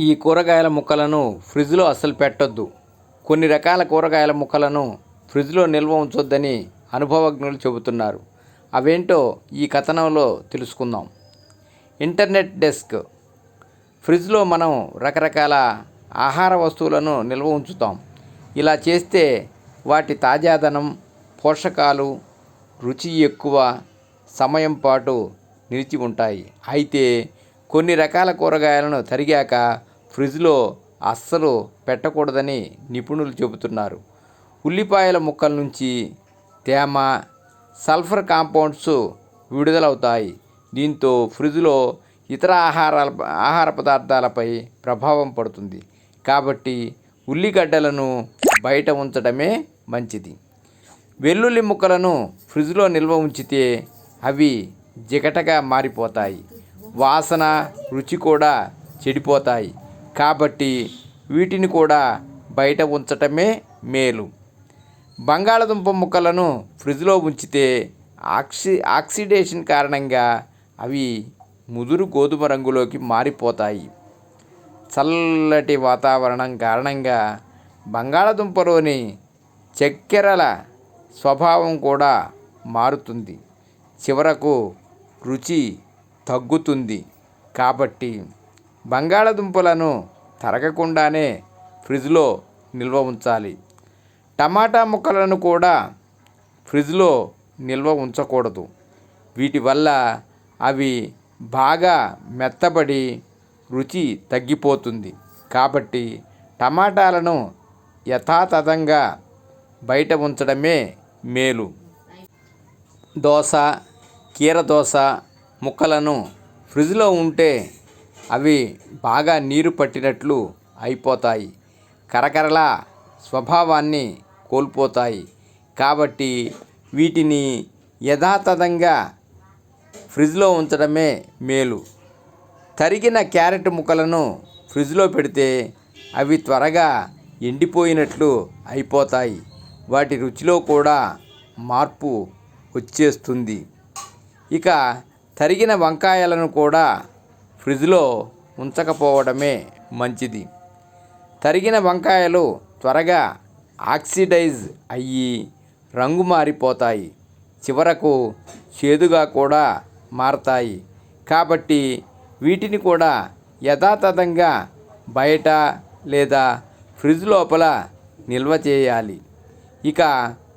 ఈ కూరగాయల ముక్కలను ఫ్రిడ్జ్లో అస్సలు పెట్టొద్దు. కొన్ని రకాల కూరగాయల ముక్కలను ఫ్రిడ్జ్లో నిల్వ ఉంచొద్దని అనుభవజ్ఞులు చెబుతున్నారు. అవేంటో ఈ కథనంలో తెలుసుకుందాం. Internet desk. ఫ్రిడ్జ్లో మనం రకరకాల ఆహార వస్తువులను నిల్వ ఉంచుతాం. ఇలా చేస్తే వాటి తాజాదనం పోషకాలు రుచి ఎక్కువ సమయం పాటు నిలిచి ఉంటాయి. అయితే కొన్ని రకాల కూరగాయలను తరిగాక ఫ్రిడ్జ్లో అస్సలు పెట్టకూడదని నిపుణులు చెబుతున్నారు. ఉల్లిపాయల ముక్కల నుంచి తేమ సల్ఫర్ కాంపౌండ్స్ విడుదలవుతాయి. దీంతో ఫ్రిడ్జ్లో ఇతర ఆహారాల ఆహార పదార్థాలపై ప్రభావం పడుతుంది. కాబట్టి ఉల్లిగడ్డలను బయట ఉంచడమే మంచిది. వెల్లుల్లి ముక్కలను ఫ్రిడ్జ్లో నిల్వ ఉంచితే అవి జిగటగా మారిపోతాయి. వాసన రుచి కూడా చెడిపోతాయి. కాబట్టి వీటిని కూడా బయట ఉంచటమే మేలు. బంగాళదుంప ముక్కలను ఫ్రిడ్జ్లో ఉంచితే ఆక్సి ఆక్సిడేషన్ కారణంగా అవి ముదురు గోధుమ రంగులోకి మారిపోతాయి. చల్లటి వాతావరణం కారణంగా బంగాళదుంపలోని చక్కెరల స్వభావం కూడా మారుతుంది. చివరకు రుచి తగ్గుతుంది. కాబట్టి బంగాళదుంపలను తరగకుండానే ఫ్రిడ్జ్లో నిల్వ ఉంచాలి. టమాటా ముక్కలను కూడా ఫ్రిడ్జ్లో నిల్వ ఉంచకూడదు. వీటి వల్ల అవి బాగా మెత్తబడి రుచి తగ్గిపోతుంది. కాబట్టి టమాటాలను యథాతథంగా బయట ఉంచడమే మేలు. దోశ కీర దోశ ముక్కలను ఫ్రిడ్జ్లో ఉంటే అవి బాగా నీరు పట్టినట్లు అయిపోతాయి. కరకరల స్వభావాన్ని కోల్పోతాయి. కాబట్టి వీటిని యథాతథంగా ఫ్రిడ్జ్లో ఉంచడమే మేలు. తరిగిన క్యారెట్ ముక్కలను ఫ్రిడ్జ్లో పెడితే అవి త్వరగా ఎండిపోయినట్లు అయిపోతాయి. వాటి రుచిలో కూడా మార్పు వచ్చేస్తుంది. ఇక తరిగిన వంకాయలను కూడా ఫ్రిడ్జ్లో ఉంచకపోవడమే మంచిది. తరిగిన వంకాయలు త్వరగా ఆక్సిడైజ్ అయ్యి రంగు మారిపోతాయి. చివరకు చేదుగా కూడా మారతాయి. కాబట్టి వీటిని కూడా యథాతథంగా బయట లేదా ఫ్రిడ్జ్ లోపల నిల్వ చేయాలి. ఇక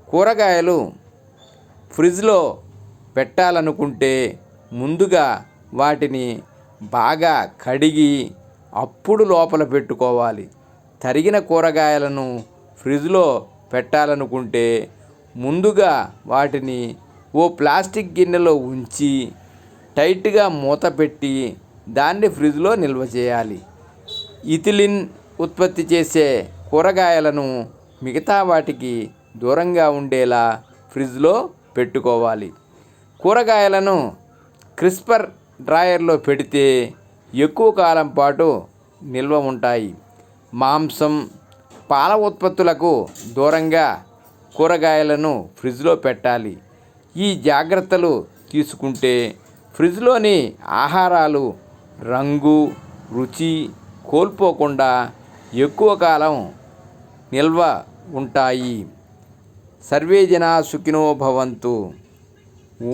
కూరగాయలు ఫ్రిడ్జ్లో పెట్టాలనుకుంటే ముందుగా వాటిని బాగా కడిగి అప్పుడు లోపల పెట్టుకోవాలి. తరిగిన కూరగాయలను ఫ్రిడ్జ్లో పెట్టాలనుకుంటే ముందుగా వాటిని ఓ ప్లాస్టిక్ గిన్నెలో ఉంచి టైట్గా మూత పెట్టి దాన్ని ఫ్రిడ్జ్లో నిల్వ చేయాలి. ఇథిలిన్ ఉత్పత్తి చేసే కూరగాయలను మిగతా వాటికి దూరంగా ఉండేలా ఫ్రిడ్జ్లో పెట్టుకోవాలి. కూరగాయలను క్రిస్పర్ డ్రాయర్లో పెడితే ఎక్కువ కాలం పాటు నిల్వ ఉంటాయి. మాంసం పాల ఉత్పత్తులకు దూరంగా కూరగాయలను ఫ్రిడ్జ్లో పెట్టాలి. ఈ జాగ్రత్తలు తీసుకుంటే ఫ్రిడ్జ్లోని ఆహారాలు రంగు రుచి కోల్పోకుండా ఎక్కువ కాలం నిల్వ ఉంటాయి. సర్వే జనా సుఖినో భవంతు. ఊ